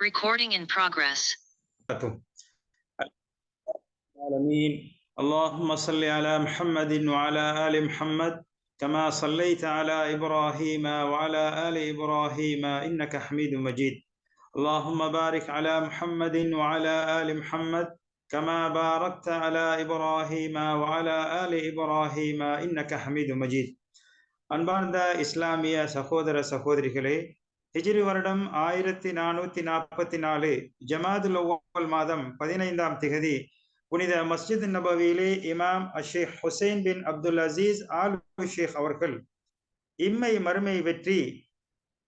Recording in progress. العالمين اللهم صل على محمد وعلى آل محمد كما صليت على إبراهيم وعلى آل إبراهيم إنك حميد مجيد اللهم بارك على محمد وعلى آل محمد كما باركت على إبراهيم وعلى آل إبراهيم إنك حميد مجيد அன்பார்ந்த இஸ்லாமிய சகோதர சகோதரிகளே ஹிஜிரி வருடம் ஆயிரத்தி நானூத்தி நாற்பத்தி நாலு ஜமாதுல் ஒவ்வொல் மாதம் பதினைந்தாம் திகதி புனித மஸ்ஜித் நபவியிலே இமாம் ash Sheikh Hussain bin Abdul Aziz Al Sheikh அவர்கள் இம்மை மறுமை வெற்றி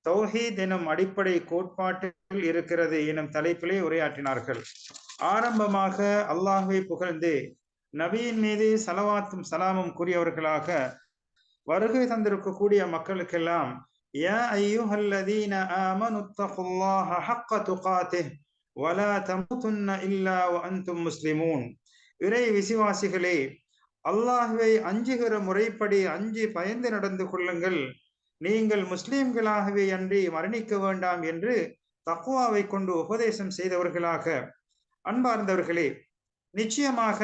தௌஹீத் எனும் அடிப்படை கோட்பாட்டில் இருக்கிறது எனும் தலைப்பிலே உரையாற்றினார்கள். ஆரம்பமாக அல்லாஹுவை புகழ்ந்து நபியின் மீது சலவாத்தும் சலாமும் கூறியவர்களாக வருகை தந்திருக்கக்கூடிய மக்களுக்கெல்லாம் யா الذين آمنوا اتقوا ஹக்க حق تقاته ولا இல்லா إلا وأنتم مسلمون. இறை விசுவாசிகளே அல்லாஹுவை அஞ்சுகிற முறைப்படி அஞ்சு பயந்து நடந்து கொள்ளுங்கள். நீங்கள் முஸ்லீம்களாகவே அன்றி மரணிக்க வேண்டாம் என்று தக்குவாவை கொண்டு உபதேசம் செய்தவர்களாக. அன்பார்ந்தவர்களே நிச்சயமாக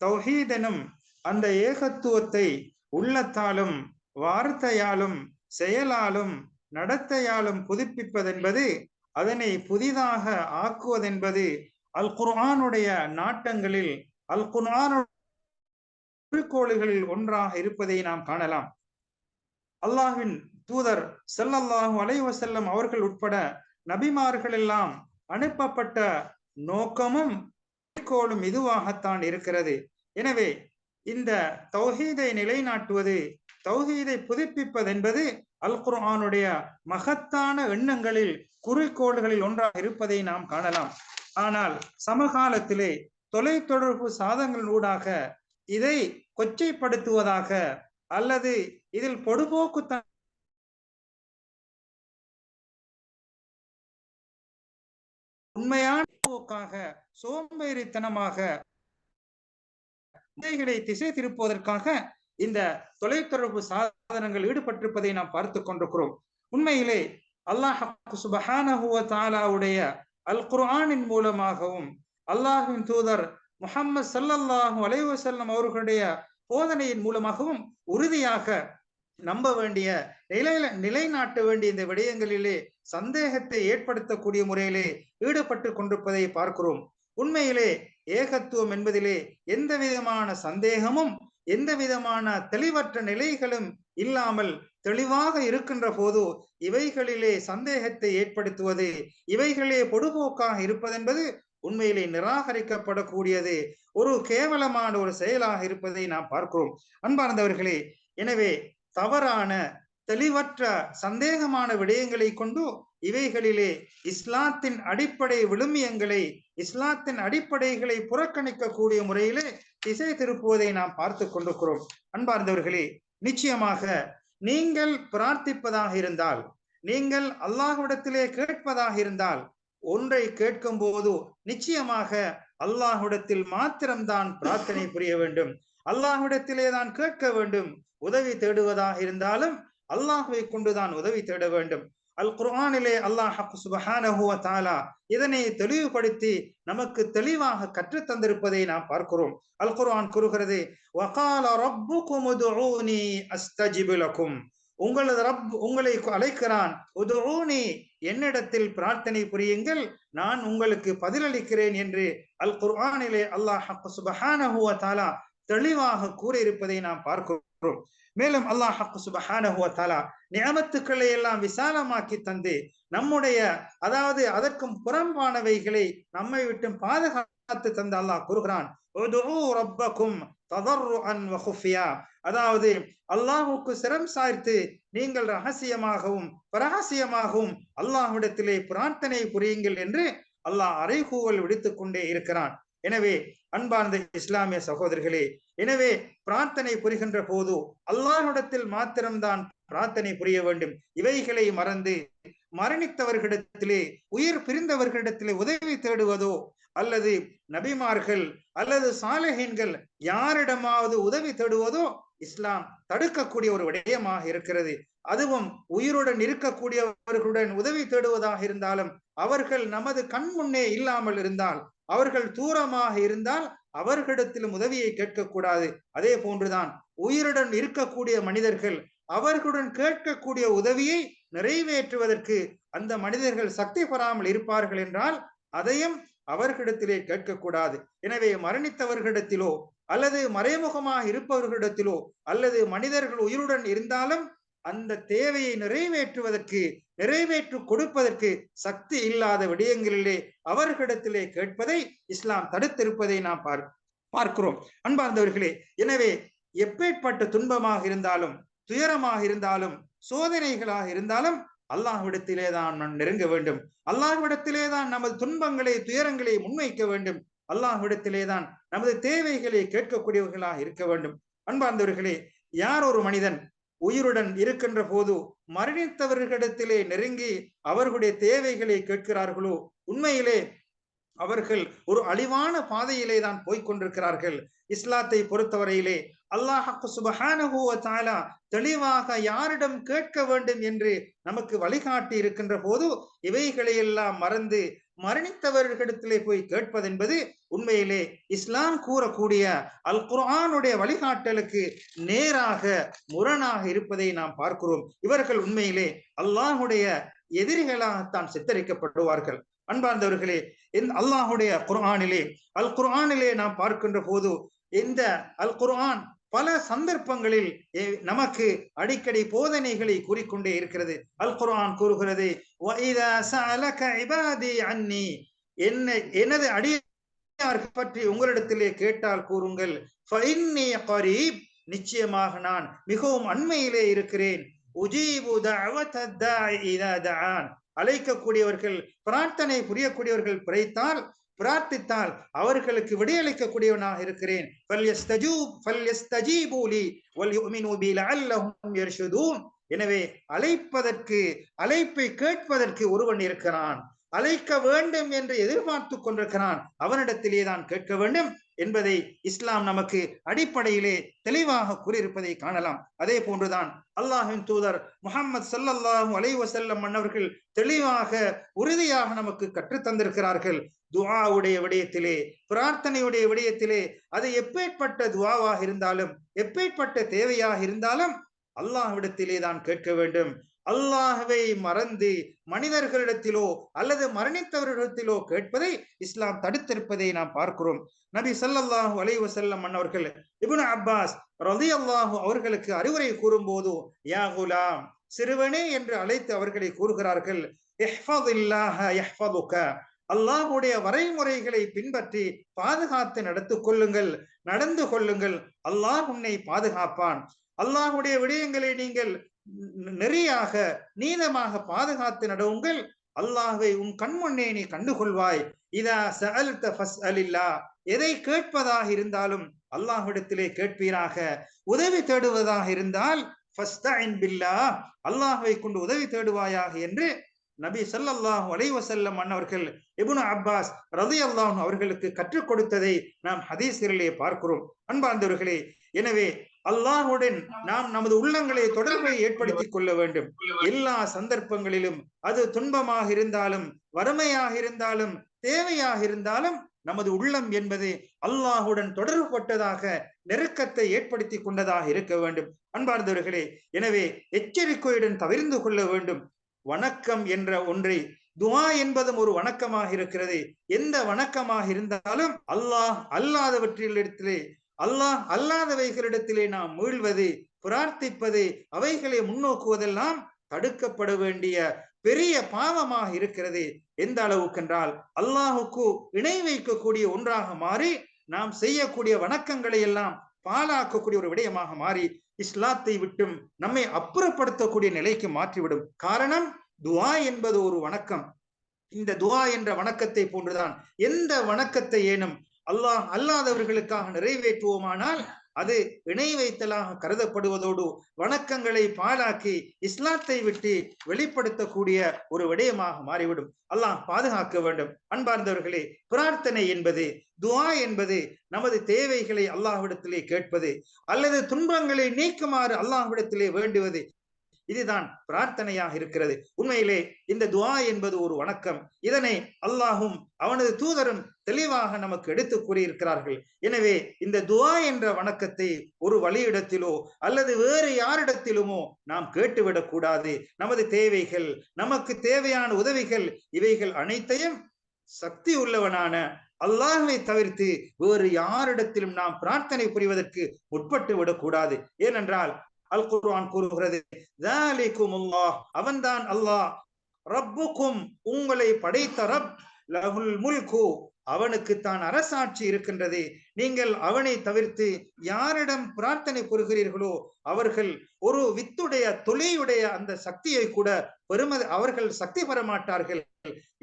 தௌஹீதனும் அந்த ஏகத்துவத்தை உள்ளத்தாலும் வார்த்தையாலும் செயலாலும் நடத்தையாலும் புதுப்பிப்பதென்பது அதனை புதிதாக ஆக்குவதென்பது அல் குர்ஆனுடைய நாட்டங்களில் அல் குர்ஆனுடைய குறிக்கோள்களில் ஒன்றாக இருப்பதை நாம் காணலாம். அல்லாஹின் தூதர் செல்லல்லாஹு அலைவசல்லம் அவர்கள் உட்பட நபிமார்கள் எல்லாம் அனுப்பப்பட்ட நோக்கமும் குறிக்கோளும் இதுவாகத்தான் இருக்கிறது. எனவே இந்த தௌஹீதை நிலைநாட்டுவது தௌஹீதை புதுப்பிப்பதென்பது அல் குர்ஆனுடைய மகத்தான எண்ணங்களில் குறிக்கோள்களில் ஒன்றாக இருப்பதை நாம் காணலாம். ஆனால் சமகாலத்திலே தொலை தொடர்பு சாதங்களூடாக இதை கொச்சைப்படுத்துவதாக அல்லது இதில் பொடுபோக்கு உண்மையான போக்காக சோம்பேறித்தனமாக திசை திருப்புவதற்காக இந்த தொலைத்தொடர்பு சாதனங்கள் ஈடுபட்டிருப்பதை நாம் பார்த்து கொண்டிருக்கிறோம். உண்மையிலே அல்லாஹ் சுபஹானஹுவ தாலாவுடைய அல் குர்ஆனின் மூலமாகவும் அல்லாஹின் தூதர் முஹம்மது சல்லல்லாஹு அலைவசல்லம் அவர்களுடைய போதனையின் மூலமாகவும் உறுதியாக நம்ப வேண்டிய நிலையில நிலைநாட்ட வேண்டிய இந்த விடயங்களிலே சந்தேகத்தை ஏற்படுத்தக்கூடிய முறையிலே ஈடுபட்டு கொண்டிருப்பதை பார்க்கிறோம். உண்மையிலே ஏகத்துவம் என்பதிலே எந்த விதமான சந்தேகமும் எந்த விதமான தெளிவற்ற நிலைகளும் இல்லாமல் தெளிவாக இருக்கின்ற போது இவைகளிலே சந்தேகத்தை ஏற்படுத்துவது இவைகளே பொடுபோக்காக இருப்பதென்பது உண்மையிலே நிராகரிக்கப்படக்கூடியது. ஒரு கேவலமான ஒரு செயலாக இருப்பதை நாம் பார்க்கிறோம். அன்பார்ந்தவர்களே எனவே தவறான தெளிவற்ற சந்தேகமான விடயங்களை கொண்டு இவைகளிலே இஸ்லாத்தின் அடிப்படை விழுமியங்களை இஸ்லாத்தின் அடிப்படைகளை புறக்கணிக்கக்கூடிய முறையிலே திசை திருப்புவதை நாம் பார்த்து கொண்டிருக்கிறோம். அன்பார்ந்தவர்களே நிச்சயமாக நீங்கள் பிரார்த்திப்பதாக இருந்தால் நீங்கள் அல்லாஹ்விடத்திலே கேட்பதாக இருந்தால் ஒன்றை கேட்கும் போது நிச்சயமாக அல்லாஹ்விடத்தில் மாத்திரம்தான் பிரார்த்தனை புரிய வேண்டும். அல்லாஹ்விடத்திலே தான் கேட்க வேண்டும். உதவி தேடுவதாக இருந்தாலும் அல்லாஹுவை கொண்டுதான் உதவி தேட வேண்டும். அல் குர்ஆனிலே அல்லாஹ் சுபஹானஹுவ தாலா இதனை தெளிவுபடுத்தி நமக்கு தெளிவாக கற்றுத் தந்திருப்பதை நாம் பார்க்கிறோம். அல் குர்ஆன் கூறுகிறது வகால ரப்புக்கும் உதுஊனி அஸ்தஜிபுலக்கும் உங்களது ரப் உங்களை அழைக்கிறான் உதுஊனி என்னிடத்தில் பிரார்த்தனை புரியுங்கள் நான் உங்களுக்கு பதிலளிக்கிறேன் என்று அல் குர்ஆனிலே அல்லாஹ் சுபஹானஹுவ தாலா தெளிவாக கூறியிருப்பதை நாம் பார்க்கிறோம். மேலும் அல்லாஹ் சுபஹானஹுவ தாலா நியமத்துக்களை எல்லாம் விசாலமாக்கி தந்து நம்முடைய அதாவது அதற்கும் புறம்பானவைகளை நம்மை விட்டு பாதுகாத்து தந்து அல்லாஹ் கூறுகிறான். அதாவது அல்லாஹுக்கு சிரம் சாய்த்து நீங்கள் ரகசியமாகவும் பரகசியமாகவும் அல்லாஹ்விடத்திலே பிரார்த்தனை புரியுங்கள் என்று அல்லாஹ் அறைகூவல் விடுத்துக் கொண்டே இருக்கிறான். எனவே அன்பார்ந்த இஸ்லாமிய சகோதரர்களே எனவே பிரார்த்தனை புரிகின்ற போது அல்லாஹிடத்தில் மாத்திரம்தான் பிரார்த்தனை புரிய வேண்டும். இவைகளை மறந்து மரணித்தவர்களிடத்திலே உயிர் பிரிந்தவர்களிடத்திலே உதவி தேடுவதோ அல்லது நபிமார்கள் அல்லது சாலஹீன்கள் யாரிடமாவது உதவி தேடுவதோ இஸ்லாம் தடுக்கக்கூடிய ஒரு விடயமாக இருக்கிறது. அதுவும் உயிருடன் இருக்கக்கூடியவர்களுடன் உதவி தேடுவதாக இருந்தாலும் அவர்கள் நமது கண் முன்னே இல்லாமல் இருந்தால் அவர்கள் தூரமாக இருந்தால் அவர்களிடத்திலும் உதவியை கேட்கக்கூடாது. அதே போன்றுதான் உயிருடன் இருக்கக்கூடிய மனிதர்கள் அவர்களுடன் கேட்கக்கூடிய உதவியை நிறைவேற்றுவதற்கு அந்த மனிதர்கள் சக்தி பெறாமல் இருப்பார்கள் என்றால் அதையும் அவர்களிடத்திலே கேட்கக்கூடாது. எனவே மரணித்தவர்களிடத்திலோ அல்லது மறைமுகமாக இருப்பவர்களிடத்திலோ அல்லது மனிதர்கள் உயிருடன் இருந்தாலும் அந்த தேவையை நிறைவேற்றுவதற்கு நிறைவேற்று கொடுப்பதற்கு சக்தி இல்லாத விடயங்களிலே அவர்களிடத்திலே கேட்பதை இஸ்லாம் தடுத்திருப்பதை நாம் பார் பார்க்கிறோம். அன்பார்ந்தவர்களே எனவே எப்பேற்பட்ட துன்பமாக இருந்தாலும் துயரமாக இருந்தாலும் சோதனைகளாக இருந்தாலும் அல்லாஹ்விடத்திலே தான் நாம் நெருங்க வேண்டும். அல்லாஹ்விடத்திலே தான் நமது துன்பங்களை துயரங்களை முன்வைக்க வேண்டும். அல்லாஹ்விடத்திலே தான் நமது தேவைகளை கேட்கக்கூடியவர்களாக இருக்க வேண்டும். அன்பார்ந்தவர்களே யார் ஒரு மனிதன் உயிருடன் இருக்கின்ற போது மரணித்தவர்களிடத்திலே நெருங்கி அவர்களுடைய தேவைகளை கேட்கிறார்களோ? உண்மையிலே அவர்கள் ஒரு அழிவான பாதையிலே தான் போய்கொண்டிருக்கிறார்கள் இஸ்லாத்தை பொறுத்தவரையிலே அல்லாஹு சுபஹானஹுவ தெளிவாக யாரிடம் கேட்க வேண்டும் என்று நமக்கு வழிகாட்டி இருக்கின்ற போது இவைகளையெல்லாம் மறந்து மரணித்தவர்களிடத்திலே போய் கேட்பதென்பது உண்மையிலே இஸ்லாம் கூறக்கூடிய அல் குர்ஆனுடைய வழிகாட்டலுக்கு நேராக முரணாக இருப்பதை நாம் பார்க்கிறோம். இவர்கள் உண்மையிலே அல்லாஹுடைய எதிரிகளாகத்தான் சித்தரிக்கப்படுவார்கள். அன்பார்ந்தவர்களே இந்த அல்லாஹுடைய குர்ஆனிலே அல் குர்ஆனிலே நாம் பார்க்கின்ற போது இந்த அல் குர்ஆன் பல சந்தர்ப்பங்களில் நமக்கு அடிக்கடி போதனைகளை கூறிக்கொண்டே இருக்கிறது. அல் குரான் கூறுகிறது என்ன எனது அடியார் பற்றி உங்களிடத்திலே கேட்டால் கூறுங்கள் நிச்சயமாக நான் மிகவும் அண்மையிலே இருக்கிறேன். அழைக்கக்கூடியவர்கள் பிரார்த்தனை புரியக்கூடியவர்கள் பிழைத்தால் பிரார்த்தித்தால் அவர்களுக்கு விடையளிக்கக்கூடியவனாக இருக்கிறேன். எனவே அழைப்பதற்கு அழைப்பை கேட்பதற்கு ஒருவன் இருக்கிறான். அழைக்க வேண்டும் என்று எதிர்பார்த்து கொண்டிருக்கிறான். அவனிடத்திலே தான் கேட்க வேண்டும் என்பதை இஸ்லாம் நமக்கு அடிப்படையிலே தெளிவாக கூறியிருப்பதை காணலாம். அதே போன்றுதான் அல்லாஹின் தூதர் முகமது சல்லல்லாஹு அலைவசல்லம் மன்னவர்கள் தெளிவாக உறுதியாக நமக்கு கற்றுத் தந்திருக்கிறார்கள். துவாவுடைய விடயத்திலே பிரார்த்தனையுடைய விடயத்திலே அது எப்பேற்பட்ட துவாவாக இருந்தாலும் எப்பேற்பட்ட தேவையாக இருந்தாலும் அல்லாஹ்விடத்திலே தான் கேட்க வேண்டும். அல்லாஹவை மறந்து மனிதர்களிடத்திலோ அல்லது மரணித்தவர்களிடத்திலோ கேட்பதை இஸ்லாம் தடுத்திருப்பதை நாம் பார்க்கிறோம். நபி சல்லல்லாஹு அலைஹி வஸல்லம் அன்னவர்கள் இப்னு அப்பாஸ் ரலியல்லாஹு அவர்களுக்கு அறிவுரை கூறும்போது யா குலாம் சிறுவனே என்று அழைத்து அவர்களை கூறுகிறார்கள் அல்லாஹுடைய வரைமுறைகளை பின்பற்றி பாதுகாத்து நடத்து கொள்ளுங்கள் நடந்து கொள்ளுங்கள். அல்லாஹ் உன்னை பாதுகாப்பான். அல்லாஹுடைய விடயங்களை நீங்கள் நெறியாக நீதமாக பாதுகாத்து நடவுங்கள். அல்லாஹை உன் கண்முன்னே நீ கண்டுகொள்வாய். இதா சஅல்த ஃபஸ்அலில்லா. எதை கேட்பதாக இருந்தாலும் அல்லாஹ்விடத்திலே கேட்பீராக. உதவி தேடுவதாக இருந்தால் பில்லா. அல்லாஹை கொண்டு உதவி தேடுவாயாக என்று நபி சல்லாஹ் வலைவசல்லம் அன்னவர்கள் இபுனு அப்பாஸ் ரதி அல்லாஹ் அவர்களுக்கு கற்றுக் கொடுத்ததை நாம் ஹதீஸ்களிலே பார்க்கிறோம். அன்பார்ந்தவர்களே எனவே அல்லாஹுடன் நாம் நமது உள்ளங்களை தொடர்பை ஏற்படுத்திக் கொள்ள வேண்டும். எல்லா சந்தர்ப்பங்களிலும் அது துன்பமாக இருந்தாலும் வறுமையாக இருந்தாலும் தேவையாக இருந்தாலும் நமது உள்ளம் என்பது அல்லாஹுடன் தொடர்புபட்டதாக நெருக்கத்தை ஏற்படுத்தி கொண்டதாக இருக்க வேண்டும். அன்பார்ந்தவர்களே எனவே எச்சரிக்கையுடன் தவிர்ந்து கொள்ள வேண்டும். வணக்கம் என்ற ஒன்றை துவா என்பதும் ஒரு வணக்கமாக இருக்கிறது. எந்த வணக்கமாக இருந்தாலும் அல்லாஹ் அல்லாதவற்றிலிடத்திலே அல்லாஹ் அல்லாதவைகளிடத்திலே நாம் மீழ்வது பிரார்த்திப்பது அவைகளை முன்னோக்குவதெல்லாம் தடுக்கப்பட வேண்டிய பெரிய பாவமாக இருக்கிறது. எந்த அளவுக்கென்றால் அல்லாஹுக்கு இணை வைக்கக்கூடிய ஒன்றாக மாறி நாம் செய்யக்கூடிய வணக்கங்களை எல்லாம் பாலாக்கக்கூடிய ஒரு விடயமாக மாறி இஸ்லாத்தை விட்டும் நம்மை அப்புறப்படுத்தக்கூடிய நிலைக்கு மாற்றிவிடும். காரணம் துவா என்பது ஒரு வணக்கம். இந்த துவா என்ற வணக்கத்தை போன்றுதான் எந்த வணக்கத்தை ஏனும் அல்லாஹ் அல்லாதவர்களுக்காக நிறைவேற்றுவோமானால் அது இணை வைத்தலாக கருதப்படுவதோடு வணக்கங்களை பாழாக்கி இஸ்லாத்தை விட்டு வெளிப்படுத்தக்கூடிய ஒரு விடயமாக மாறிவிடும். அல்லாஹ் பாதுகாக்க வேண்டும். அன்பார்ந்தவர்களே பிரார்த்தனை என்பது துவா என்பது நமது தேவைகளை அல்லாஹ்விடத்திலே கேட்பது அல்லது துன்பங்களை நீக்குமாறு அல்லாஹ்விடத்திலே வேண்டுவது இதுதான் பிரார்த்தனையாக இருக்கிறது. உண்மையிலே இந்த துவா என்பது ஒரு வணக்கம். இதனை அல்லாஹும் அவனது தூதரும் தெளிவாக நமக்கு எடுத்து கூறியிருக்கிறார்கள். எனவே இந்த துவா என்ற வணக்கத்தை ஒரு வழியிடத்திலோ அல்லது வேறு யாரிடத்திலுமோ நாம் கேட்டுவிடக் கூடாது. நமது தேவைகள் நமக்கு தேவையான உதவிகள் இவைகள் அனைத்தையும் சக்தி உள்ளவனான அல்லாஹை தவிர்த்து வேறு யாரிடத்திலும் நாம் பிரார்த்தனை புரிவதற்கு உட்பட்டு விடக்கூடாது ஏனென்றால் அல் குர்ஆன் கூறுகிறது. அவன்தான் அல்லாஹ். ரப்புக்கும் உங்களை படைத்த ரப் லஹுல் முல்கு. அவனுக்கு தான் அரசாட்சி இருக்கின்றது. நீங்கள் அவனை தவிர்த்து யாரிடம் பிரார்த்தனை கூறுகிறீர்களோ அவர்கள் ஒரு வித்துடைய தொலையுடைய அந்த சக்தியை கூட பெரும அவர்கள் சக்தி பெற மாட்டார்கள்.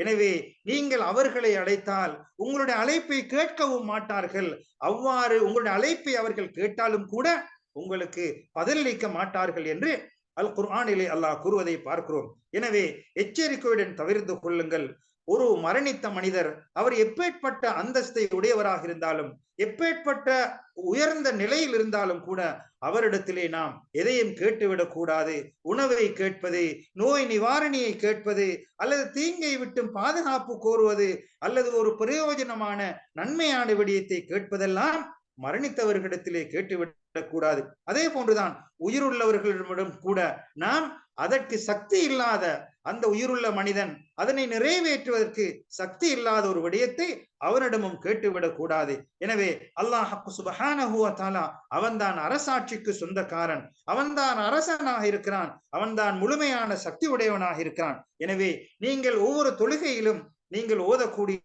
எனவே நீங்கள் அவர்களை அழைத்தால் உங்களுடைய அழைப்பை கேட்கவும் மாட்டார்கள். அவ்வாறு உங்களுடைய அழைப்பை அவர்கள் கேட்டாலும் கூட உங்களுக்கு பதிலளிக்க மாட்டார்கள் என்று அல் குர்ஆனிலே அல்லாஹ் கூறுவதை பார்க்கிறோம். எனவே எச்சரிக்கையுடன் தவிர்த்து கொள்ளுங்கள். ஒரு மரணித்த மனிதர் அவர் எப்பேற்பட்ட அந்தஸ்தை உடையவராக இருந்தாலும் எப்பேற்பட்ட உயர்ந்த நிலையில் இருந்தாலும் கூட அவரிடத்திலே நாம் எதையும் கேட்டுவிடக் கூடாது. உணவை கேட்பது நோய் நிவாரணியை கேட்பது அல்லது தீங்கை விட்டும் பாதுகாப்பு கோருவது அல்லது ஒரு பிரயோஜனமான நன்மையான விடயத்தை கேட்பதெல்லாம் மரணித்தவர்களிடத்திலே கேட்டுவிடக் கூடாது அதே போன்றுதான் உயிருள்ளவர்களிடம் கூட நாம் அதற்கு சக்தி இல்லாத அந்த உயிருள்ள மனிதன் அதனை நிறைவேற்றுவதற்கு சக்தி இல்லாத ஒரு விடயத்தை அவனிடமும் கேட்டுவிடக் கூடாது எனவே அல்லாஹ் சுபஹானஹுவத்தாலா அவன்தான் அரசாட்சிக்கு சொந்தக்காரன். அவன்தான் அரசனாக இருக்கிறான். அவன்தான் முழுமையான சக்தி உடையவனாக இருக்கிறான். எனவே நீங்கள் ஒவ்வொரு தொழுகையிலும் நீங்கள் ஓதக்கூடிய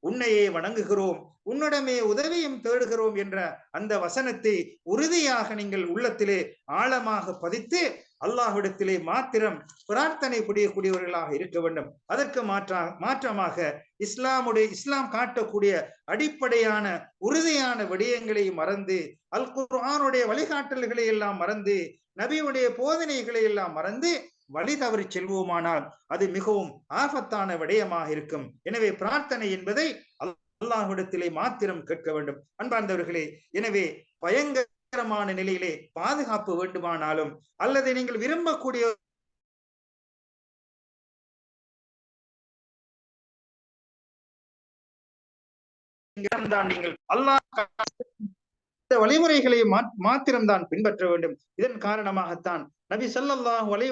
உன்னையே வணங்குகிறோம் உன்னிடமே உதவியும் தேடுகிறோம் என்ற அந்த வசனத்தை உறுதியாக நீங்கள் உள்ளத்திலே ஆழமாக பதித்து அல்லாஹ்விடத்திலே மாத்திரம் பிரார்த்தனை புரியக்கூடியவர்களாக இருக்க வேண்டும். அதற்கு மாற்றா மாற்றமாக இஸ்லாமுடைய இஸ்லாம் காட்டக்கூடிய அடிப்படையான உறுதியான விடயங்களை மறந்து அல் குர்ஆனுடைய வழிகாட்டல்களை எல்லாம் மறந்து நபியுடைய போதனைகளை எல்லாம் மறந்து வழி தவறி செல்வோமானால் அது மிகவும் ஆபத்தான விடயமாக இருக்கும். எனவே பிரார்த்தனை என்பதை அல்லாஹ்விடத்திலே மாத்திரம் கேட்க வேண்டும். அன்பார்ந்தவர்களே எனவே பயங்கரமான நிலையிலே பாதுகாப்பு வேண்டுமானாலும் அல்லது நீங்கள் விரும்பக்கூடிய நீங்கள் அல்லாஹ் இந்த வழிமுறைகளை மாத்திரம்தான் பின்பற்ற வேண்டும். இதன் காரணமாகத்தான் நபி சல்லாஹ் வலை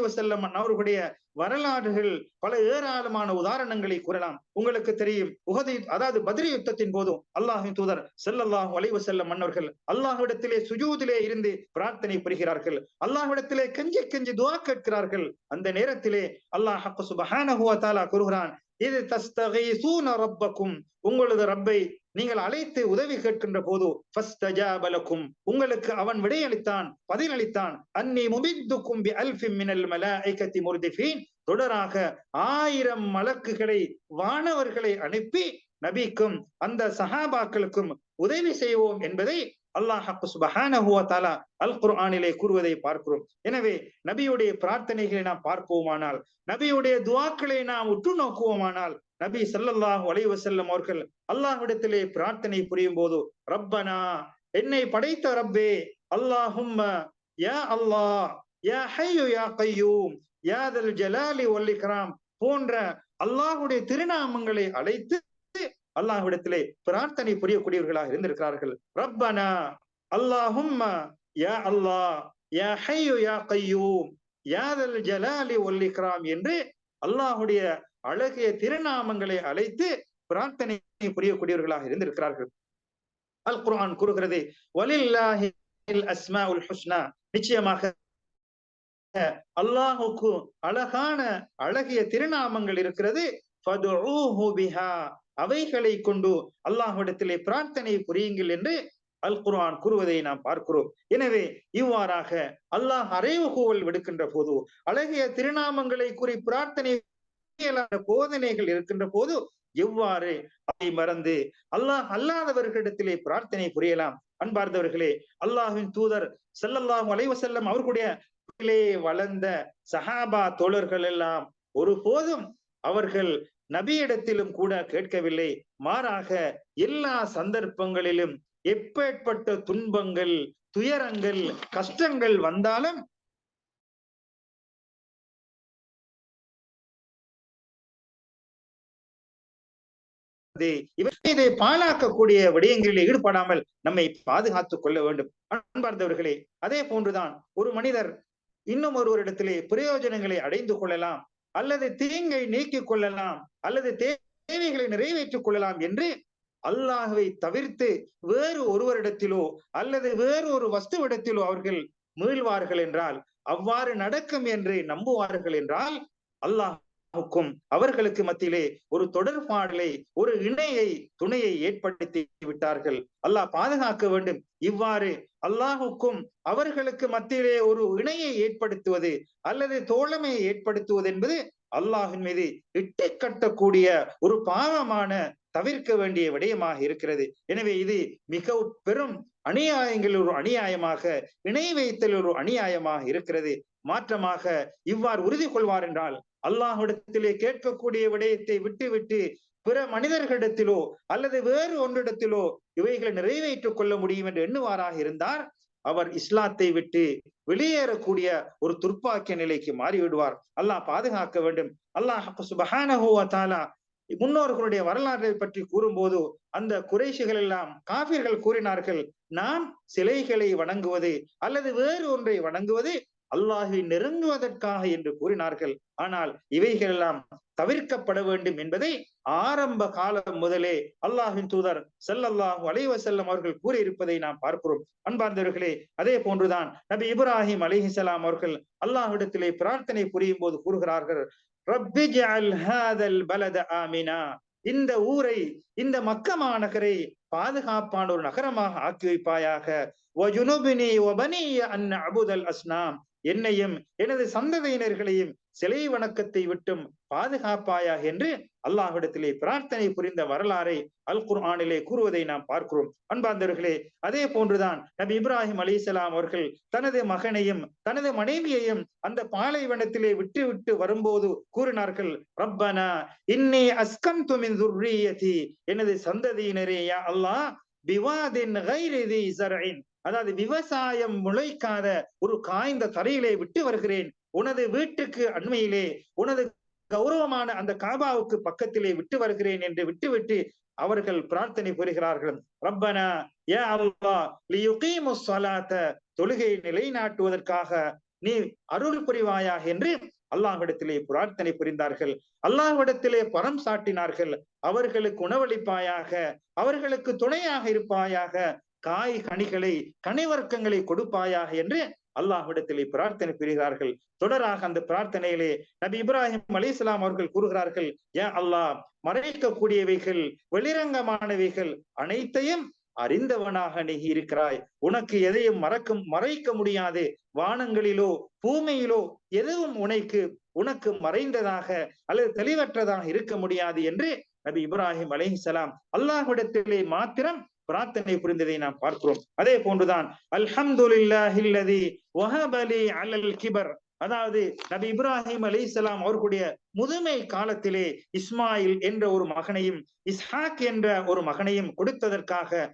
அவர்களுடைய வரலாறுகள் பல ஏராளமான உதாரணங்களை கூறலாம். உங்களுக்கு தெரியும் உகதை அதாவது பதிரி யுத்தத்தின் போதும் அல்லாஹின் தூதர் செல்லல்லாஹ் வலைவ செல்லம் மன்னர்கள் அல்லாஹ்விடத்திலே சுஜூதிலே இருந்து பிரார்த்தனை புரிகிறார்கள். அல்லாஹ்விடத்திலே கெஞ்சி கெஞ்சி துவா கேட்கிறார்கள். அந்த நேரத்திலே அல்லாஹ் சுபஹானஹுவ தாலா கூறுகிறான் இது தஸ்தகீசூன ரப்பக்கும். உங்களது ரப்பை நீங்கள் அழைத்து உதவி கேட்கின்ற போது உங்களுக்கு அவன் விடையளித்தான் பதிலளித்தான். அன்னி முபித்துக்கும் பி அல்ஃபிம் மினல் மலாய்கத்தி முர்திஃபீன். தொடராக ஆயிரம் மலக்குகளை வானவர்களை அனுப்பி நபிக்கும் அந்த சஹாபாக்களுக்கும் உதவி செய்வோம் என்பதை அல்லாஹ் சுபஹானஹுவ அல் குர்ஆனிலே கூறுவதை பார்க்கிறோம். எனவே நபியுடைய பிரார்த்தனைகளை நாம் பார்ப்போமானால் நபியுடைய துவாக்களை நாம் உற்று நோக்குவோமானால் நபி சல்லல்லாஹு அலைஹி வஸல்லம் அவர்கள் அல்லாஹ்விடத்திலே பிரார்த்தனை புரியும் போது ரப்பனா என்னை படைத்த ரப்பே அல்லாஹும் யா அல்லாஹ் யா ஹய்யு யா கையூம் யாதல் ஜலாலி வல் போன்ற அல்லாஹுடைய திருநாமங்களை அழைத்து அல்லாஹ்விடத்திலே பிரார்த்தனை புரியக்கூடியவர்களாக இருந்திருக்கிறார்கள். ரப்பனா அல்லாஹும் யா அல்லாஹ் யா ஹையு யா கையூம் யாதல் ஜலாலி ஒல்லிக்ராம் என்று அல்லாஹுடைய அழகிய திருநாமங்களை அழைத்து பிரார்த்தனை புரியக்கூடியவர்களாக இருந்திருக்கிறார்கள். அல் குர்ஆன் கூறுகிறது வலில்லாஹி அஸ்மாஉல் ஹுஸ்னா. நிச்சயமாக அல்லாஹுக்கு அழகான அழகிய திருநாமங்கள் இருக்கிறது. அவைகளை கொண்டு அல்லாஹ்விடத்திலே பிரார்த்தனை புரியுங்கள் என்று அல் குர்ஆன் கூறுவதை நாம் பார்க்கிறோம். எனவே இவ்வாறாக அல்லாஹ் அறைவுகோவல் விடுக்கின்ற போது அழகிய திருநாமங்களை கூறி பிரார்த்தனை போதனைகள் இருக்கின்ற போது எவ்வாறு அதை மறந்து அல்லாஹ் அல்லாதவர்களிடத்திலே பிரார்த்தனை புரியலாம்? அன்பார்ந்தவர்களே அல்லாஹின் தூதர் செல்லல்லாஹு அலைவசல்லம் அவர்களுடைய வளர்ந்த சஹாபா தோழர்கள் எல்லாம் ஒருபோதும் அவர்கள் நபியிடத்திலும் கூட கேட்கவில்லை. மாறாக எல்லா சந்தர்ப்பங்களிலும் எப்பேற்பட்ட துன்பங்கள் துயரங்கள் கஷ்டங்கள் வந்தாலும் இதை பாழாக்கக்கூடிய விடயங்களில் ஈடுபடாமல் நம்மை பாதுகாத்துக் கொள்ள வேண்டும். அன்பார்ந்தவர்களே அதே போன்றுதான் ஒரு மனிதர் இன்னும் ஒருவரிடத்திலே பிரயோஜனங்களை அடைந்து கொள்ளலாம். அல்லது தீங்கை நீக்கிக் கொள்ளலாம் அல்லது தேவைகளை நிறைவேற்றிக் கொள்ளலாம் என்று அல்லாஹுவை தவிர்த்து வேறு ஒருவரிடத்திலோ அல்லது வேறு ஒரு வஸ்துவிடத்திலோ அவர்கள் மீழ்வார்கள் என்றால் அவ்வாறு நடக்கும் என்று நம்புவார்கள் என்றால் அல்லாஹ் அல்லாஹுக்கும் அவர்களுக்கு மத்தியிலே ஒரு தொடர்பாடலை ஒரு இணையை துணையை ஏற்படுத்தி விட்டார்கள். அல்லாஹ் பாதுகாக்க வேண்டும். இவ்வாறு அல்லாஹுக்கும் அவர்களுக்கு மத்தியிலே ஒரு இணையை ஏற்படுத்துவது அல்லது தோழமையை ஏற்படுத்துவது என்பது அல்லாஹின் மீது இட்டு கட்டக்கூடிய ஒரு பாவமான தவிர்க்க வேண்டிய விடயமாக இருக்கிறது. எனவே இது மிக பெரும் அநியாயங்கள் ஒரு அநியாயமாக இணை வைத்தல் ஒரு அநியாயமாக இருக்கிறது. மாற்றமாக இவ்வாறு உறுதி கொள்வார் என்றால் அல்லாஹிடத்திலே கேட்கக்கூடிய விடயத்தை விட்டுவிட்டு பிற மனிதர்களிடத்திலோ அல்லது வேறு ஒன்றிடத்திலோ இவைகளை நிறைவேற்றிக் கொள்ள முடியும் என்று எண்ணுவாராக இருந்தார். அவர் இஸ்லாத்தை விட்டு வெளியேறக்கூடிய ஒரு துர்ப்பாக்கிய நிலைக்கு மாறிவிடுவார். அல்லாஹ் பாதுகாக்க வேண்டும். அல்லாஹ் சுபஹானஹுவா முன்னோர்களுடைய வரலாற்றை பற்றி கூறும்போது அந்த குறைசிகள் எல்லாம் காபிர்கள் கூறினார்கள் நாம் சிலைகளை வணங்குவது அல்லது வேறு ஒன்றை வணங்குவது அல்லாஹை நெருங்குவதற்காக என்று கூறினார்கள். ஆனால் இவைகளெல்லாம் தவிர்க்கப்பட வேண்டும் என்பதை ஆரம்ப காலம் முதலே அல்லாஹின் தூதர் செல்லல்லாஹு அலைவ செல்லம் அவர்கள் கூறியிருப்பதை நாம் பார்க்கிறோம். அன்பார்ந்தவர்களே அதே போன்றுதான் நபி இப்ராஹிம் அலிஹிசலாம் அவர்கள் அல்லாஹிடத்திலே பிரார்த்தனை புரியும் போது கூறுகிறார்கள் இந்த ஊரை இந்த மக்க மாநகரை பாதுகாப்பான ஒரு நகரமாக ஆக்கி வைப்பாயாக. அஸ்னாம். என்னையும் எனது சந்ததியினர்களையும் சிலை வணக்கத்தை விட்டும் பாதுகாப்பாயாக என்று அல்லாஹிடத்திலே பிரார்த்தனை புரிந்த வரலாறை அல் குர்ஆனிலே கூறுவதை நாம் பார்க்கிறோம். அன்பாந்தர்களே அதே போன்றுதான் நபி இப்ராஹிம் அலி அவர்கள் தனது மகனையும் தனது மனைவியையும் அந்த பாலைவனத்திலே விட்டு விட்டு வரும்போது கூறினார்கள் ரப்பனா இன்னி அஸ்கம் துமின் துர்ரியதி எனது சந்ததியினரே அல்லாஹ் பிவாதின் அதாவது விவசாயம் முளைக்காத ஒரு காய்ந்த தரையிலே விட்டு வருகிறேன். உனது வீட்டுக்கு அண்மையிலே உனது கௌரவமான அந்த காபாவுக்கு பக்கத்திலே விட்டு வருகிறேன் என்று விட்டுவிட்டு அவர்கள் பிரார்த்தனை புரிகிறார்கள் ரப்பனா ஏ அல்லா தொழுகையை நிலைநாட்டுவதற்காக நீ அருள் புரிவாயாக என்று அல்லாஹ்விடத்திலே பிரார்த்தனை புரிந்தார்கள். அல்லாஹ்விடத்திலே பரம் சாட்டினார்கள். அவர்களுக்கு உணவளிப்பாயாக அவர்களுக்கு துணையாக இருப்பாயாக காய் கனிகளை கனிவர்க்கங்களை கொடுப்பாயாக என்று அல்லாஹ்விடத்திலே பிரார்த்தனை புரிகிறார்கள். தொடராக அந்த பிரார்த்தனையிலே நபி இப்ராஹிம் அலி இஸ்லாம் அவர்கள் கூறுகிறார்கள் ஏன் அல்லாஹ் மறைக்கக்கூடியவைகள் வெளிரங்கமானவைகள் அனைத்தையும் அறிந்தவனாக நீ இருக்கிறாய். உனக்கு எதையும் மறக்கும் மறைக்க முடியாது. வானங்களிலோ பூமியிலோ எதுவும் உனக்கு உனக்கு மறைந்ததாக அல்லது தெளிவற்றதாக இருக்க முடியாது என்று நபி இப்ராஹிம் அலிஹிசலாம் அல்லாஹ்விடத்திலே மாத்திரம் பிரார்த்தனை புரிந்ததை நாம் பார்க்கிறோம். அதே போன்றுதான் அல்ஹம்துலில்லாஹில்லதி வஹபலி அலல் கிபர். அதாவது நபி இப்ராஹிம் அலி இஸ்லாம் அவர்களுடைய முதுமை காலத்திலே இஸ்மாயில் என்ற ஒரு மகனையும் இஸ்ஹாக் என்ற ஒரு மகனையும் கொடுத்ததற்காக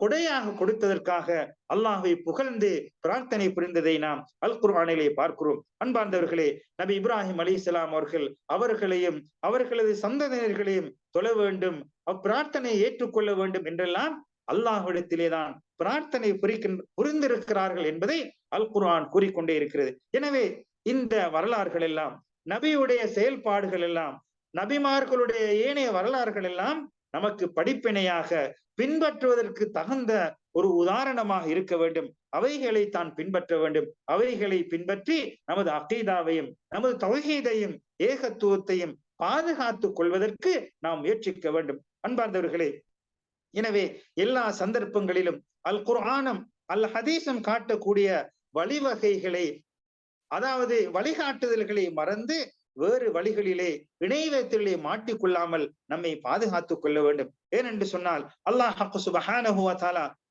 கொடையாக கொடுத்ததற்காக அல்லாஹை புகழ்ந்து பிரார்த்தனை புரிந்ததை நாம் அல் குர்ஆனிலே பார்க்கிறோம். அன்பார்ந்தவர்களே நபி இப்ராஹிம் அலி இஸ்லாம் அவர்கள் அவர்களையும் அவர்களது சந்ததியினர்களையும் தொழ வேண்டும் அப்பிரார்த்தனையை ஏற்றுக்கொள்ள வேண்டும் என்றெல்லாம் அல்லாஹ்விடத்திலேதான் பிரார்த்தனை புரிக்கின்ற புரிந்திருக்கிறார்கள் என்பதை அல் குர்ஆன் கூறிக்கொண்டே இருக்கிறது. எனவே இந்த வரலாறுகள் எல்லாம் நபியுடைய செயல்பாடுகள் எல்லாம் நபிமார்களுடைய ஏனைய வரலாறுகள் எல்லாம் நமக்கு படிப்பினையாக பின்பற்றுவதற்கு தகுந்த ஒரு உதாரணமாக இருக்க வேண்டும். அவைகளை தான் பின்பற்ற வேண்டும். அவைகளை பின்பற்றி நமது அகீதாவையும் நமது தொகைதையும் ஏகத்துவத்தையும் பாதுகாத்துக் கொள்வதற்கு நாம் முயற்சிக்க வேண்டும். அன்பார்ந்தவர்களே எனவே எல்லா சந்தர்ப்பங்களிலும் அல் குர்ஆனம் அல் ஹதீசம் காட்டக்கூடிய வழிவகைகளை அதாவது வழிகாட்டுதல்களை மறந்து வேறு வழிகளிலே இணைவத்திலே மாட்டிக்கொள்ளாமல் நம்மை பாதுகாத்துக் கொள்ள வேண்டும். ஏனென்று சொன்னால் அல்லாஹாக்கு சுபஹானஹுவா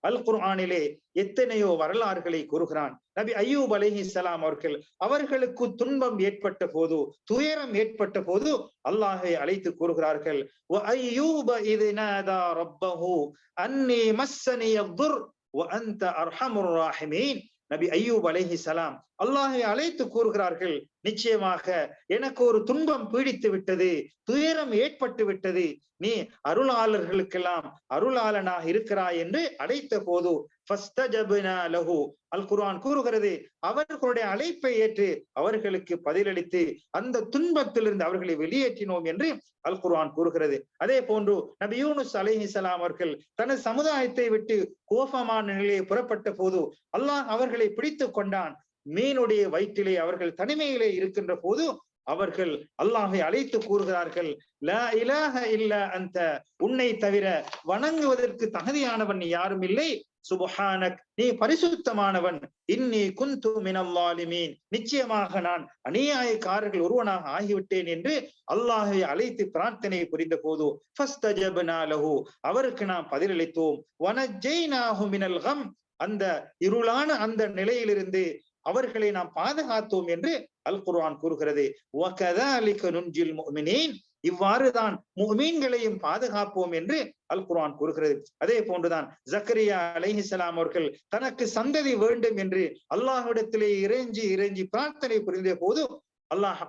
அல் குர்ஆனிலே எத்தனையோ வரலாறுகளை கூறுகிறான். நபி ஐயூப் அலஹி இஸ்லாம் அவர்கள் அவர்களுக்கு துன்பம் ஏற்பட்ட போது துயரம் ஏற்பட்ட போது அல்லாஹை அழைத்து கூறுகிறார்கள் அன்னி மஸ்ஸனி அர்ஹமுர் ராஹிமீன். நபி ஐயூப் அலேஹி சலாம். அல்லாஹை அழைத்து கூறுகிறார்கள் நிச்சயமாக எனக்கு ஒரு துன்பம் பீடித்து விட்டது துயரம் ஏற்பட்டு விட்டது. நீ அருளாளர்களுக்கெல்லாம் அருளாளனாக இருக்கிறாய் என்று அழைத்த போது அல் குர்ஆன் கூறுகிறது அவர்களுடைய அழைப்பை ஏற்று அவர்களுக்கு பதிலளித்து அந்த துன்பத்திலிருந்து அவர்களை வெளியேற்றினோம் என்று அல் குர்ஆன் கூறுகிறது. அதே போன்று நபி யூனுஸ் அலைஹிசலாம் அவர்கள் தனது சமுதாயத்தை விட்டு கோபமான நிலையை புறப்பட்ட போது அல்லாஹ் அவர்களை பிடித்து கொண்டான். மீனுடைய வயிற்றிலே அவர்கள் தனிமையிலே இருக்கின்ற போது அவர்கள் அல்லாஹை அழைத்து கூறுகிறார்கள் இல்ல அந்த உன்னை தவிர வணங்குவதற்கு தகுதியானவன் யாரும் இல்லை. சுபஹானக் நீ பரிசுத்தமானவன். இன்னி குந்து மினல்லாலிமீன். நிச்சயமாக நான் அநியாயக்காரர்கள் ஒருவனாக ஆகிவிட்டேன் என்று அல்லாஹை அழைத்து பிரார்த்தனை புரிந்த போது அவருக்கு நாம் பதிலளித்தோம். வனஜெய்னாஹு மினல் கம் அந்த இருளான அந்த நிலையிலிருந்து அவர்களை நாம் பாதுகாத்தோம் என்று அல் குர்ஆன் கூறுகிறது. இவ்வாறுதான் முகமீன்களையும் பாதுகாப்போம் என்று அல் குரான் கூறுகிறது. அதே போன்றுதான் ஜக்கரியா அலைஹிசலாம் அவர்கள் தனக்கு சந்ததி வேண்டும் என்று அல்லாஹ்விடத்திலே இறைஞ்சி இறைஞ்சி பிரார்த்தனை புரிந்த போது அல்லாஹ்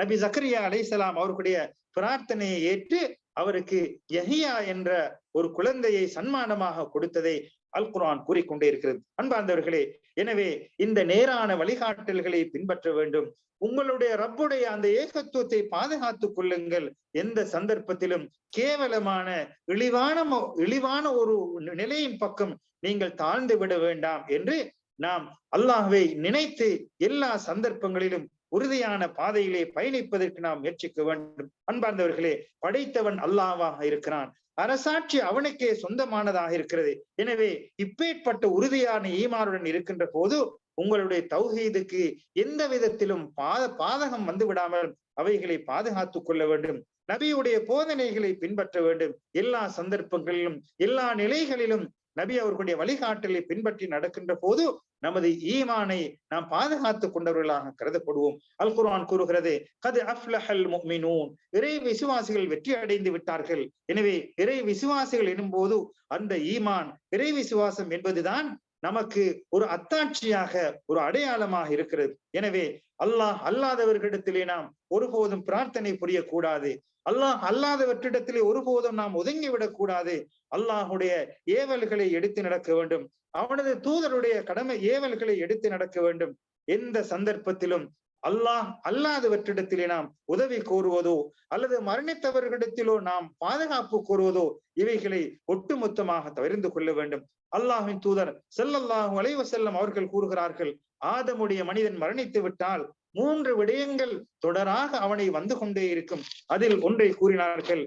நபி ஜக்கரியா அலைஹிசலாம் அவர்களுடைய பிரார்த்தனையை ஏற்று அவருக்கு யஹியா என்ற ஒரு குழந்தையை சன்மானமாக கொடுத்ததை அல் குரான் கூறிக்கொண்டே இருக்கிறது. அன்பார்ந்தவர்களே எனவே இந்த நேரான வழிகாட்டல்களை பின்பற்ற வேண்டும். உங்களுடைய ரப்புடைய அந்த ஏகத்துவத்தை பாதுகாத்துக் கொள்ளுங்கள். எந்த சந்தர்ப்பத்திலும் கேவலமான இழிவான இழிவான ஒரு நிலையின் பக்கம் நீங்கள் தாழ்ந்து விட வேண்டாம் என்று நாம் அல்லாஹுவை நினைத்து எல்லா சந்தர்ப்பங்களிலும் உறுதியான பாதையிலே பயணிப்பதற்கு நாம் முயற்சிக்க வேண்டும். அன்பார்ந்தவர்களே படைத்தவன் அல்லாவாக இருக்கிறான். அரசாட்சி அவனுக்கே சொந்தமானதாக இருக்கிறது. எனவே இப்பேற்பட்ட உறுதியான ஈமானுடன் இருக்கின்ற போது உங்களுடைய தௌஹீதுக்கு எந்த விதத்திலும் பாத பாதகம் வந்து விடாமல் அவைகளை பாதுகாத்துக் கொள்ள வேண்டும். நபியுடைய போதனைகளை பின்பற்ற வேண்டும். எல்லா சந்தர்ப்பங்களிலும் எல்லா நிலைகளிலும் நபி அவர்களுடைய வழிகாட்டலை பின்பற்றி நடக்கின்ற போது நமது ஈமானை நாம் பாதுகாத்துக் கொண்டவர்களாக கருதப்படுவோம். அல் குர்ஆன் கூறுகிறது கது அஃப்லஹல் முக்மினூன் இறை விசுவாசிகள் வெற்றி அடைந்து விட்டார்கள். எனவே இறை விசுவாசிகள் எனும்போது அந்த ஈமான் இறை விசுவாசம் என்பதுதான் நமக்கு ஒரு அத்தாட்சியாக ஒரு அடையாளமாக இருக்கிறது. எனவே அல்லாஹ் அல்லாதவர்களிடத்திலே நாம் ஒருபோதும் பிரார்த்தனை புரியக்கூடாது. அல்லாஹ் அல்லாதவற்றிடத்திலே ஒருபோதும் நாம் ஒதுங்கிவிடக் கூடாது அல்லாஹுடைய ஏவல்களை எடுத்து நடக்க வேண்டும். அவனது தூதருடைய கடமை ஏவல்களை எடுத்து நடக்க வேண்டும். எந்த சந்தர்ப்பத்திலும் அல்லாஹ் அல்லாதவற்றிடத்திலே நாம் உதவி கோருவதோ அல்லது மரணித்தவர்களிடத்திலோ நாம் பாதுகாப்பு கோருவதோ இவைகளை ஒட்டுமொத்தமாக தவிர்ந்து கொள்ள வேண்டும். அல்லாஹின் தூதர் செல்லல்லாஹு வளைவ செல்லம் அவர்கள் கூறுகிறார்கள் ஆதமுடைய மனிதன் மரணித்து விட்டால் மூன்று விடயங்கள் தொடராக அவனை வந்து கொண்டே இருக்கும். அதில் ஒன்றை கூறினார்கள்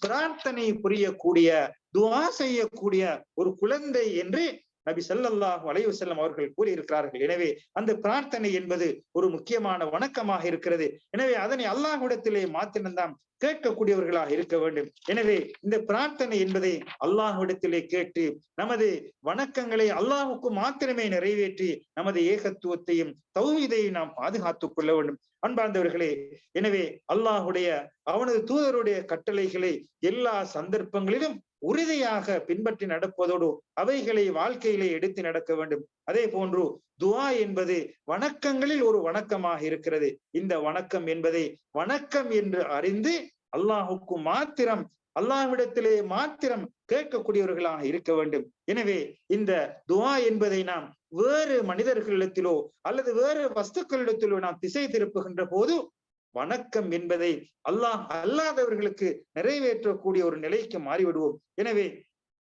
பிரார்த்தனை புரியக்கூடிய துவா செய்யக்கூடிய ஒரு குழந்தை என்று நபி சல்லாஹ் வளைவு செல்லம் அவர்கள் கூறியிருக்கிறார்கள். எனவே அந்த பிரார்த்தனை என்பது ஒரு முக்கியமான வணக்கமாக இருக்கிறது. எனவே அதனை அல்லாஹ்விடத்திலே மாத்திரம்தான் கேட்கக்கூடியவர்களாக இருக்க வேண்டும். எனவே இந்த பிரார்த்தனை என்பதை அல்லாஹ்விடத்திலே கேட்டு நமது வணக்கங்களை அல்லாஹுக்கு மாத்திரமே நிறைவேற்றி நமது ஏகத்துவத்தையும் தௌஹீதையும் நாம் பாதுகாத்துக் கொள்ள வேண்டும். அன்பார்ந்தவர்களே எனவே அல்லாஹுடைய அவனது தூதருடைய கட்டளைகளை எல்லா சந்தர்ப்பங்களிலும் உறுதியாக பின்பற்றி நடப்பதோடு அவைகளை வாழ்க்கையிலே எடுத்து நடக்க வேண்டும். அதே போன்று துவா என்பது வணக்கங்களில் ஒரு வணக்கமாக இருக்கிறது. இந்த வணக்கம் என்பதை வணக்கம் என்று அறிந்து அல்லாஹுக்கு மாத்திரம் அல்லாஹ்விடத்திலே மாத்திரம் கேட்கக்கூடியவர்களாக இருக்க வேண்டும். எனவே இந்த துவா என்பதை நாம் வேறு மனிதர்களிடத்திலோ அல்லது வேறு வஸ்துக்களிடத்திலோ நாம் திசை திருப்புகின்ற போது வணக்கம் என்பதை அல்லாஹ் அல்லாதவர்களுக்கு நிறைவேற்றக்கூடிய ஒரு நிலைக்கு மாறிவிடுவோம். எனவே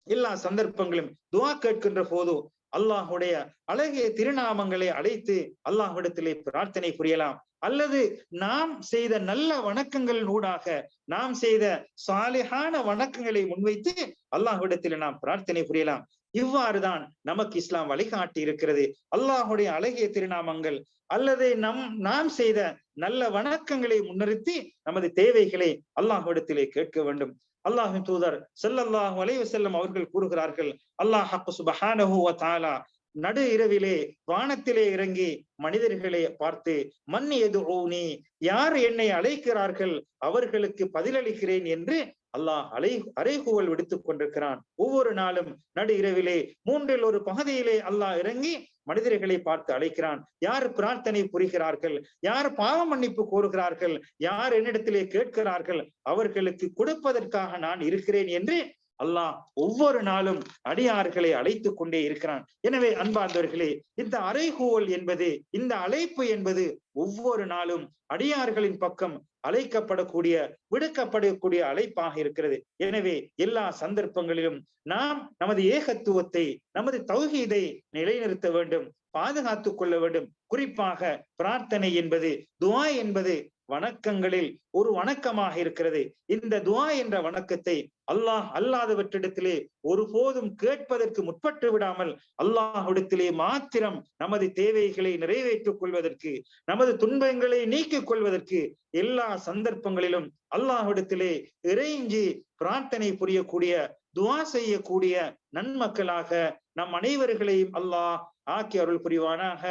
எல்லா சந்தர்ப்பங்களும் துவா கேட்கின்ற போது அல்லாஹுடைய அழகிய திருநாமங்களை அழைத்து அல்லாஹ்விடத்திலே பிரார்த்தனை புரியலாம். அல்லது நாம் செய்த நல்ல வணக்கங்கள் ஊடாக நாம் செய்த சாலிகான வணக்கங்களை முன்வைத்து அல்லாஹ்விடத்தில் நாம் பிரார்த்தனை புரியலாம். இவ்வாறுதான் நமக்கு இஸ்லாம் வழிகாட்டி இருக்கிறது. அல்லாஹுடைய அழகிய திருநாமங்கள் அல்லது நம் நாம் செய்த நல்ல வணக்கங்களை முன்னிறுத்தி நமது தேவைகளை அல்லாஹ்விடத்திலே கேட்க வேண்டும். அல்லாஹின் தூதர் செல்லல்லாஹு அலைவு செல்லம் அவர்கள் கூறுகிறார்கள் அல்லாஹ் சுபஹானஹு தாலா நடு இரவிலே வானத்திலே இறங்கி மனிதர்களை பார்த்து மண் எது நீ யார் என்னை அழைக்கிறார்கள்? அவர்களுக்கு பதிலளிக்கிறேன் என்று அல்லாஹ் அலை அறைகூவல் விடுத்துக் கொண்டிருக்கிறான். ஒவ்வொரு நாளும் நடு இரவிலே மூன்றில் ஒரு பகுதியிலே அல்லாஹ் இறங்கி மனிதர்களை பார்த்து அழைக்கிறான். யார் பிரார்த்தனை புரிகிறார்கள்? யார் பாவ மன்னிப்பு கோருகிறார்கள்? யார் என்னிடத்திலே கேட்கிறார்கள்? அவர்களுக்கு கொடுப்பதற்காக நான் இருக்கிறேன் என்று அல்லாஹ் ஒவ்வொரு நாளும் அடியார்களை அழைத்து கொண்டே இருக்கிறான். எனவே அன்பார்ந்தவர்களே இந்த அறைகூவல் என்பது இந்த அழைப்பு என்பது ஒவ்வொரு நாளும் அடியார்களின் பக்கம் அழைக்கப்படக்கூடிய விடுக்கப்படக்கூடிய அழைப்பாக இருக்கிறது. எனவே எல்லா சந்தர்ப்பங்களிலும் நாம் நமது ஏகத்துவத்தை நமது தௌகீதை நிலைநிறுத்த வேண்டும் பாதுகாத்துக் கொள்ள வேண்டும். குறிப்பாக பிரார்த்தனை என்பது துவா என்பது வணக்கங்களில் ஒரு வணக்கமாக இருக்கிறது. இந்த துவா என்ற வணக்கத்தை அல்லாஹ் அல்லாதவற்றிடத்திலே ஒருபோதும் கேட்பதற்கு முற்பட்டு விடாமல் அல்லாஹ்விடத்திலே மாத்திரம் நமது தேவைகளை நிறைவேற்றிக் கொள்வதற்கு நமது துன்பங்களை நீக்கிக் கொள்வதற்கு எல்லா சந்தர்ப்பங்களிலும் அல்லாஹ்விடத்திலே இறைஞ்சி பிரார்த்தனை புரியக்கூடிய துவா செய்யக்கூடிய நன்மக்களாக நம் அனைவர்களையும் அல்லாஹ் ஆக்கி அருள் புரிவானாக